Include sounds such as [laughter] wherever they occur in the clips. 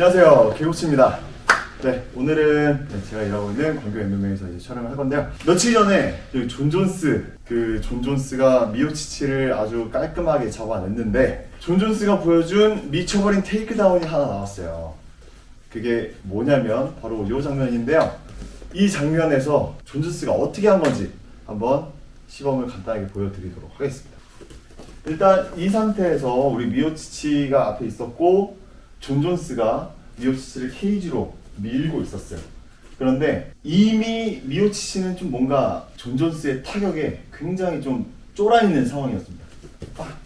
안녕하세요. 개국치입니다. 네, 오늘은 네, 제가 일하고 있는 광교 MMA에서 이제 촬영을 할 건데요. 며칠 전에 저존 존스, 그 존 존스가 미오치치를 아주 깔끔하게 잡아냈는데 존 존스가 보여준 미쳐버린 테이크다운이 하나 나왔어요. 그게 뭐냐면 바로 이 장면인데요. 이 장면에서 존 존스가 어떻게 한 건지 한번 시범을 간단하게 보여드리도록 하겠습니다. 일단 이 상태에서 우리 미오치치가 앞에 있었고 존 존스가 미오치치를 케이지로 밀고 있었어요. 그런데 이미 미오치치는 좀 뭔가 존 존스의 타격에 굉장히 좀 쫄아 있는 상황이었습니다. 빡,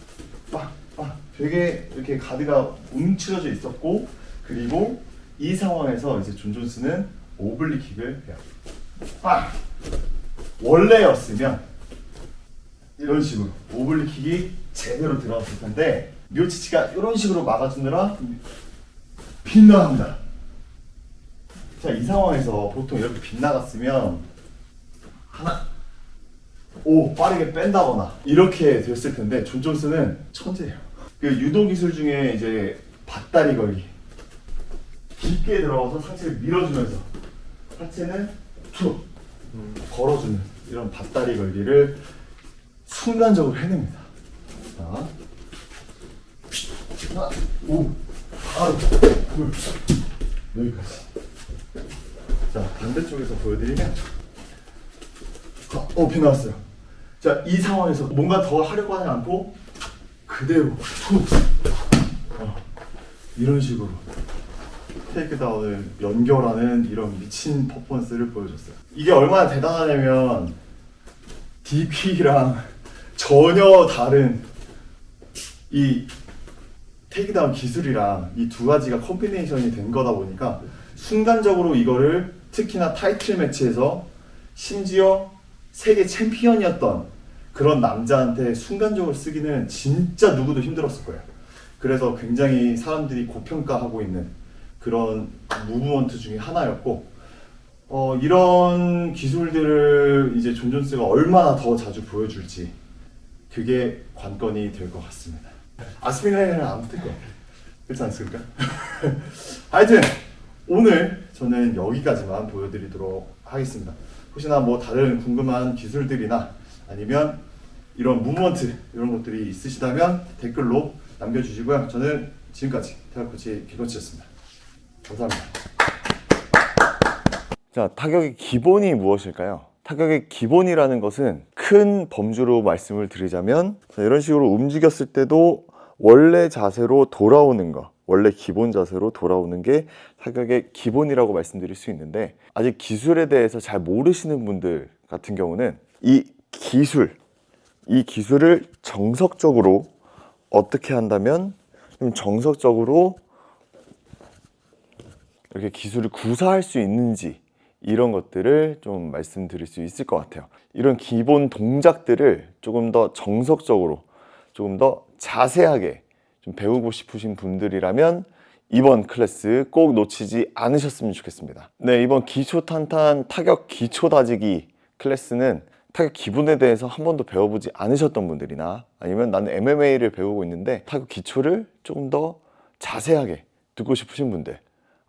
빡, 빡. 되게 이렇게 가드가 움츠러져 있었고 그리고 이 상황에서 이제 존 존스는 오블리킥을 해요. 빡. 원래였으면 이런 식으로 오블리킥이 제대로 들어갔을 텐데 묘치치가 이런 식으로 막아주느라 빗나갑니다. 자, 이 상황에서 보통 이렇게 빗나갔으면 하나 오 빠르게 뺀다거나 이렇게 됐을 텐데 존 존스는 천재예요. 그 유도 기술 중에 이제 밭다리 걸기 깊게 들어가서 상체를 밀어주면서 하체는 툭 걸어주는 이런 밭다리 걸기를 순간적으로 해냅니다. 자, 하나, 오, 바로 둘, 여기까지. 자, 반대쪽에서 보여드리면, 자, 어, 비 나왔어요. 자, 이 상황에서 뭔가 더 하려고 하지 않고 그대로 툭, 어, 이런 식으로 테이크다운을 연결하는 이런 미친 퍼포먼스를 보여줬어요. 이게 얼마나 대단하냐면 DP랑 전혀 다른 이 테이크다운 기술이랑 이 두 가지가 컴비네이션이 된 거다 보니까 순간적으로 이거를 특히나 타이틀 매치에서 심지어 세계 챔피언이었던 그런 남자한테 순간적으로 쓰기는 진짜 누구도 힘들었을 거예요. 그래서 굉장히 사람들이 고평가하고 있는 그런 무브먼트 중에 하나였고 어, 이런 기술들을 이제 존 존스가 얼마나 더 자주 보여줄지 그게 관건이 될 것 같습니다. 아스피라인은 안것 같아요. 그렇지 않습니까? [laughs] 하여튼 오늘 저는 여기까지만 보여드리도록 하겠습니다. 혹시나 뭐 다른 궁금한 기술들이나 아니면 이런 무브먼트 이런 것들이 있으시다면 댓글로 남겨주시고요. 저는 지금까지 태아코치 김코치였습니다. 감사합니다. 자, 타격의 기본이 무엇일까요? 타격의 기본이라는 것은 큰 범주로 말씀을 드리자면 자, 이런 식으로 움직였을 때도 원래 자세로 돌아오는 거, 원래 기본 자세로 돌아오는 게 타격의 기본이라고 말씀드릴 수 있는데 아직 기술에 대해서 잘 모르시는 분들 같은 경우는 이 기술, 이 기술을 정석적으로 어떻게 한다면 좀 정석적으로 이렇게 기술을 구사할 수 있는지 이런 것들을 좀 말씀드릴 수 있을 것 같아요. 이런 기본 동작들을 조금 더 정석적으로, 조금 더 자세하게 좀 배우고 싶으신 분들이라면 이번 클래스 꼭 놓치지 않으셨으면 좋겠습니다. 네, 이번 기초 탄탄 타격 기초 다지기 클래스는 타격 기본에 대해서 한 번도 배워보지 않으셨던 분들이나 아니면 나는 MMA를 배우고 있는데 타격 기초를 조금 더 자세하게 듣고 싶으신 분들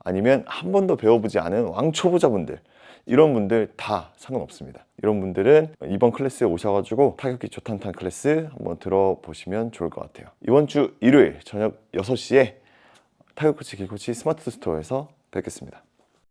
아니면 한 번도 배워보지 않은 왕초보자분들 이런 분들 다 상관없습니다. 이런 분들은 이번 클래스에 오셔가지고 타격 기초 탄탄 클래스 한번 들어보시면 좋을 것 같아요. 이번 주 일요일 저녁 6시에 타격 코치 길코치 스마트 스토어에서 뵙겠습니다.